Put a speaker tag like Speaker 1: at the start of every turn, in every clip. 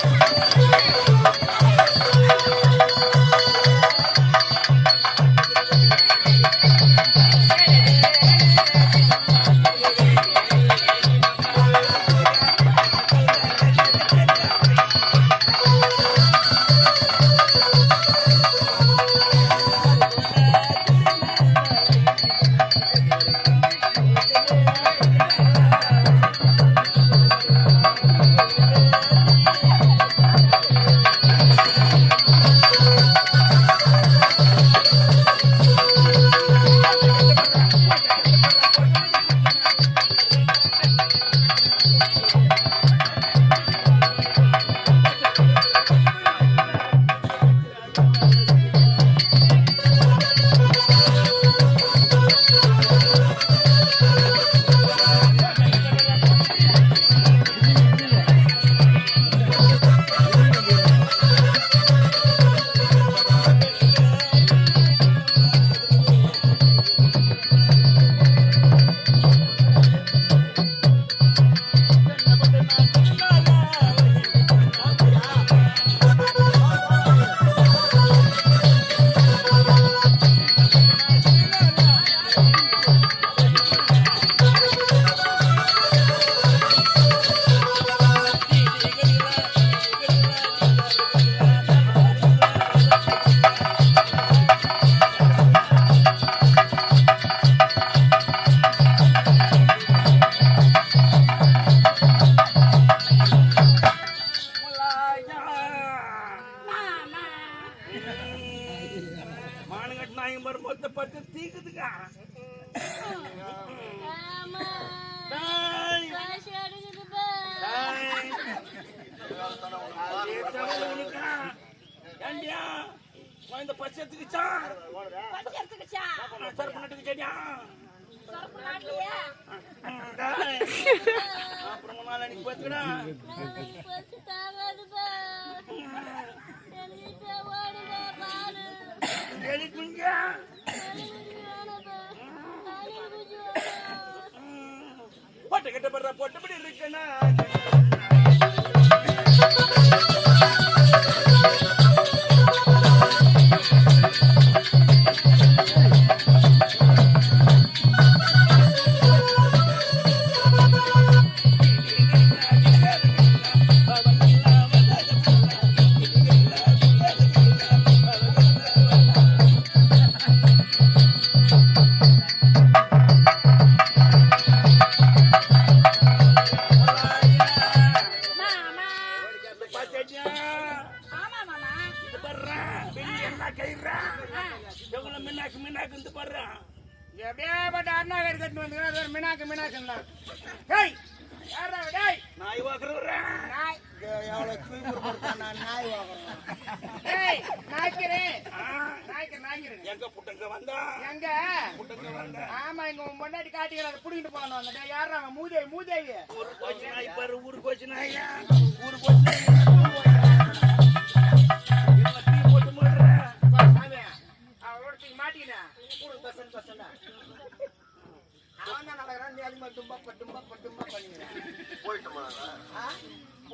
Speaker 1: Thank you. பச்சத்துக்குச்சா
Speaker 2: பச்சை எடுத்துக்கிச்சா
Speaker 1: சரப்பு நட்டுக்குச்சடியா
Speaker 2: சரப்பு நாட்டிலையா?
Speaker 1: அப்புறம்
Speaker 2: பச்சை
Speaker 1: பொட்டை கட்ட படுற பொட்டப்படி இருக்கனா? எங்க புட்டங்க வந்தா?
Speaker 3: எங்க?
Speaker 1: புட்டங்க வந்தா?
Speaker 3: ஆமா இங்க உன் பொண்டாட்டி காட்டிக்கிற அதை புடிங்கிட்டு போகணும். அந்த யாரா மூதேவி மூதேவி
Speaker 1: ஊருக்கு வச்சு நாய் பாரு ஊருக்கு வச்சு நாயா. ஊருக்கு
Speaker 3: மாட்டிக்கினேன் கூட பசன் பசன் அவன் தான் நடக்கிறான். நீ அதுமா தும்பா பட்டும்பா பட்டும்பா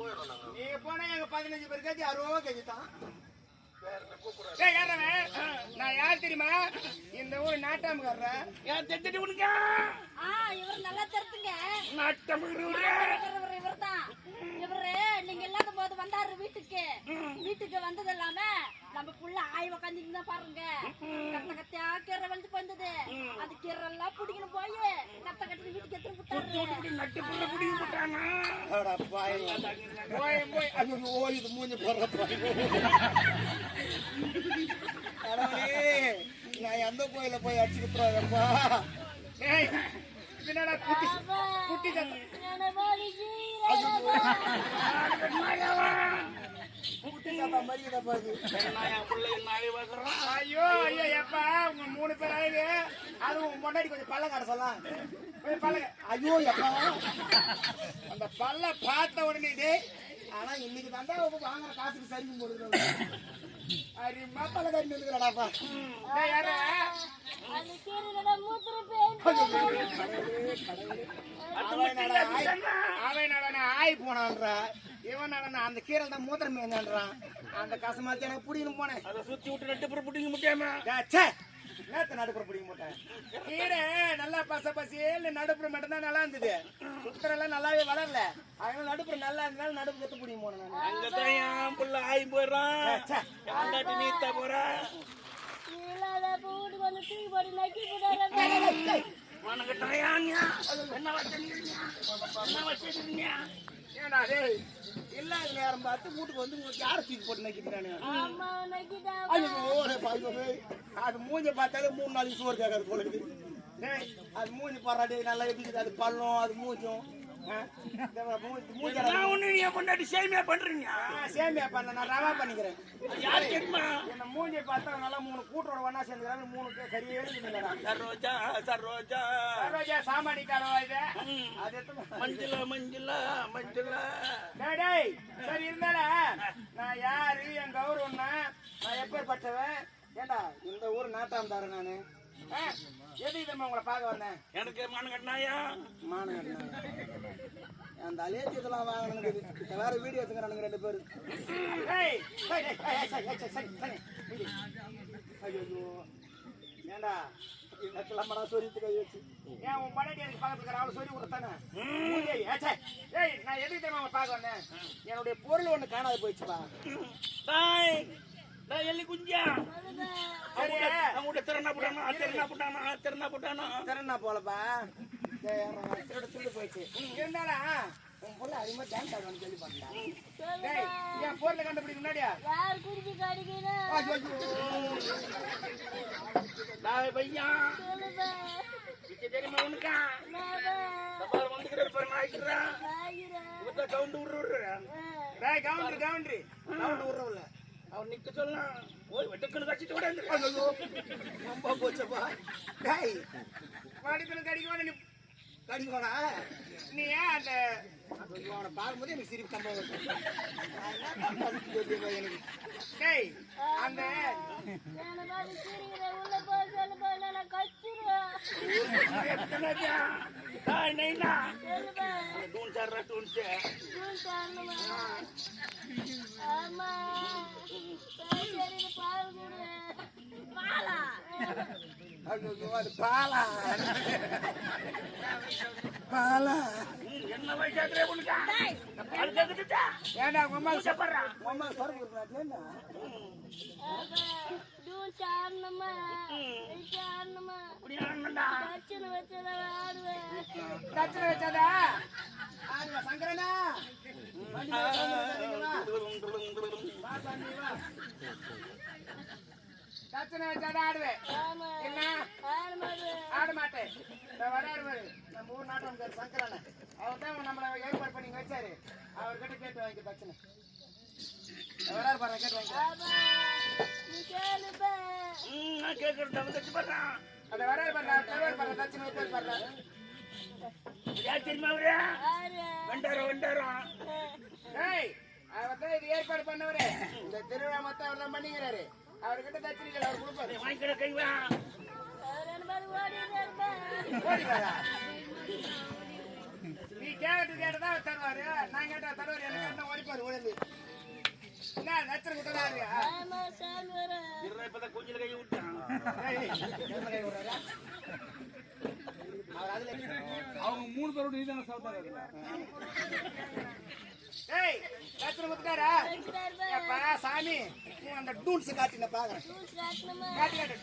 Speaker 3: ஆ? நீங்க. போனா எங்க பதினஞ்சு பேர் கேஜி அறுபது கேஜி தான்? நான் யார் தெரியுமா? இந்த ஊர் நாட்டாமுக்காரர்
Speaker 1: ஏன் தெத்திட்டு உனக்கு?
Speaker 2: ஆ இவர் நல்லா தெரிஞ்சுங்க. இவர் இவர்தான். இவரு நீங்க இல்லாத போது வந்தாரு வீட்டுக்கு. வீட்டுக்கு வந்தது இல்லாம நம்ம புள்ள ஆய் உக்காந்துட்டு தான் பாருங்க. கத்த கத்தியா கீரை வந்து வந்தது அது கீரை எல்லாம் பிடிக்கணும் போய் கத்த கட்டி வீட்டுக்கு
Speaker 3: மூஞ்சி போடுற நான் எந்த கோயில போய் அடிச்சுக்கிட்டுறப்பா ஏய் என்னடா குட்டி குட்டி குட்டி சத்தம் மரியாதை பாரு. ஐயோ ஐயோ எப்பா உங்க மூணு பேர் அது உங்க முன்னாடி கொஞ்சம் பல்ல காட்ட சொல்லலாம் கொஞ்சம் பல்ல. கா- ஐயோ எப்பா அந்த பல்ல பார்த்த உடனே டேய் ஆனா இன்னைக்கு தாண்டா வாங்குற காசுக்கு சரிக்கும் போடுது அரி மாப்பல கட்டி நின்றுக்கடாப்பா டேய் யாரா? அவன் ஆய் போனான்றா. இவன் நான் அந்த கீரல் தான் மூத்திரம் மேஞ்சான்றான் அந்த கசமாத்தி எனக்கு பிடிக்கணும் போனேன்.
Speaker 1: அதை சுத்தி விட்டு ரெண்டு பேரும் புட்டிங்க முட்டியாம
Speaker 3: ச்சே! நேத்து நடுப்புற பிடிக்க மாட்டேன் கீரை நல்லா பச பசியேன்னு நடுப்புற மட்டும் தான் நல்லா இருந்தது. சுத்தரெல்லாம் நல்லாவே வளரல. அதனால நடுப்புற நல்லா இருந்தாலும் நடுப்பு கத்து பிடிக்க போனேன் நான்.
Speaker 1: அங்கதான் என் புள்ள ஆகி போயிடுறான். நீத்தா போறா?
Speaker 2: இல்லாத வீட்டுக்கு வந்து தூக்கி போட்டு நக்கி போட்டாரு
Speaker 1: உனக்கு டயான்யா என்ன வச்சிருக்கீங்க என்ன
Speaker 3: டேய்! இல்லாத நேரம் பார்த்து வீட்டுக்கு வந்து உங்களுக்கு யாரை தூக்கி போட்டு நக்கிக்கிறானு
Speaker 2: அம்மா நக்கிட்டா
Speaker 3: ஐயோ டேய், பாய்க்கோ டேய். அது மூஞ்சி பார்த்தாலே மூணு நாளைக்கு சோறு கேட்கறது போல இருக்குது. அது மூஞ்சி டேய் நல்லா எப்படி இருக்குது? அது பல்லும் அது மூஞ்சும்
Speaker 1: நான் ஒண்ணு நீங்க பொண்டாட்டி சேமியா பண்றீங்க?
Speaker 3: சேமியா பண்ண நான் ரவா பண்ணிக்கிறேன்.
Speaker 1: யார் தெரியுமா?
Speaker 3: என்ன மூஞ்சி பார்த்தா நல்லா மூணு கூட்டோட ஒண்ணா சேர்ந்துக்கிறாங்க. மூணு கே- கறி எழுதுங்களா
Speaker 1: சரோஜா சரோஜா.
Speaker 3: சரோஜா சாமாடிக்காரவா இது? அது
Speaker 1: மஞ்சளா மஞ்சளா மஞ்சளா.
Speaker 3: டேய், சரி இருந்தாலும் நான் யாரு என் கௌரவம்னா நான் எப்பேற்பட்டவன்? ஏண்டா இந்த ஊர் நாட்டாந்தாரு நானு? எதுக்கு தெரியுமா உங்களை பார்க்க வந்தேன்?
Speaker 1: எனக்கு மன கட்டினாயா?
Speaker 3: மானு அந்த அலேஜ் இதெல்லாம் வாங்கணுங்க வேற வீடியோ எடுத்துக்கிறானுங்க ரெண்டு பேரும். ஐயோ ஏண்டா கிளம்படா சொரித்து கை வச்சு. ஏன் உன் படடி எனக்கு பக்கத்துல அவளை சொல்லி கொடுத்தானே? ஏய், ஏய், நான் எதுக்கு தெரியுமா பார்க்க வந்தேன்? என்னுடைய பொருள் ஒண்ணு காணாது போயிடுச்சுப்பா.
Speaker 1: தாய் தாய் எல்லி குஞ்சா
Speaker 3: சரி
Speaker 1: அவங்கள்ட்ட திறனா போட்டானா? திறனா போட்டானா? திறனா போட்டானா?
Speaker 3: திறனா போலப்பா. திருடு போயிடுச்சு இருந்தாலும் உன் பொருள் அதிகமா டான்ஸ் ஆடணும்னு சொல்லி பார்த்தேன் என் பொருளை கண்டுபிடிக்க முன்னாடியா
Speaker 2: யார்
Speaker 1: தெரியுமா உனக்கா வந்துக்கிட்டு இருப்பாரு நாய்க்கிறான்
Speaker 2: ஆகிறேன்
Speaker 1: இவத்த
Speaker 3: கவுண்டர் கவுண்டர்
Speaker 1: அவன் நிக்க சொல்லலாம் ஓய் கூட
Speaker 3: ரொம்ப போச்சப்பா டேய் கடிக்கோடா? நீ ஏன் அந்த அவனை பார்க்கும்போது எனக்கு சிரிப்பு சம்பவம் எனக்கு டேய் அந்த
Speaker 1: டூன் சார் டூன் சார்
Speaker 2: ஆமா பால் கொடு
Speaker 3: அது பாலா. பாலா
Speaker 1: என்ன வயசாக்குறே உனக்கா பால் கேக்குதுடா
Speaker 3: உங்க அம்மா
Speaker 1: சப்பறா
Speaker 3: உங்க அம்மா சங்கரனா வண்டி மேல உட்கார்ந்து வர்றீங்களா? வா சாமி, வா. கச்சனை வச்சாதான் ஆடுவேன். என்ன?
Speaker 2: ஆட மாட்டேன்
Speaker 3: பாரு. நம்ம ஊர் நாட்டம் சங்கரன அவர் தான் நம்மளை ஏற்பாடு பண்ணி வச்சாரு. அவர்கிட்ட கேட்டு வாங்கி பிரச்சனை வராரு பாரு கேட்டு வாங்கி அந்த வராரு பாரு தலைவர் பாரு தச்சனை தான் இது ஏற்பாடு பண்ணவரு. இந்த திருவிழா மொத்தம் அவர் தான் பண்ணிக்கிறாரு. அவர்கிட்ட தச்சிருக்கல அவர் கொடுப்பாரு.
Speaker 1: வாங்கிக்கிற கை வா.
Speaker 3: நீ கேட்டு கேட்டதா அவர் தருவாரு. நான் கேட்டா தருவாரு எனக்கு என்ன ஓடிப்பாரு என்ன நச்சர்
Speaker 1: இருடா, இப்பதான் கொஞ்சம் கை விட்டான்.
Speaker 3: அவர் அதுல
Speaker 4: அவங்க மூணு பேரோட நீ தானே சாப்பிட்டாங்க
Speaker 3: ஏய் நச்சர் குத்துட்டாரா எப்பா சாமி அந்த டூன்ஸ் காட்டி நான் பாக்குறேன் காட்டி காட்டு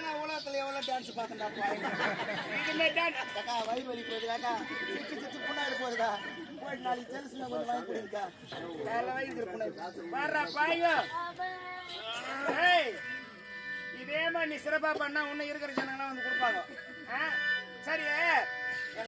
Speaker 3: டான்ஸ் பார்த்தேன்டா எவ்வளோ
Speaker 1: டான்ஸ் தான்
Speaker 3: அக்கா வயிறு வலி போகுதுக்கா சிச்சு சிச்சு புண்ணாடு போகுதுக்கா. போயிட்டு நாளைக்கு ஜெல்ஸ்ல கொஞ்சம் வாங்கி கொடுங்கக்கா. வேலை வாங்கி புண்ணாடி
Speaker 1: பாடுறா பாயோ இதே மாதிரி நீ சிறப்பா பண்ணா இன்னும் இருக்கிற ஜனங்களாம் வந்து கொடுப்பாங்க. ஆ? சரி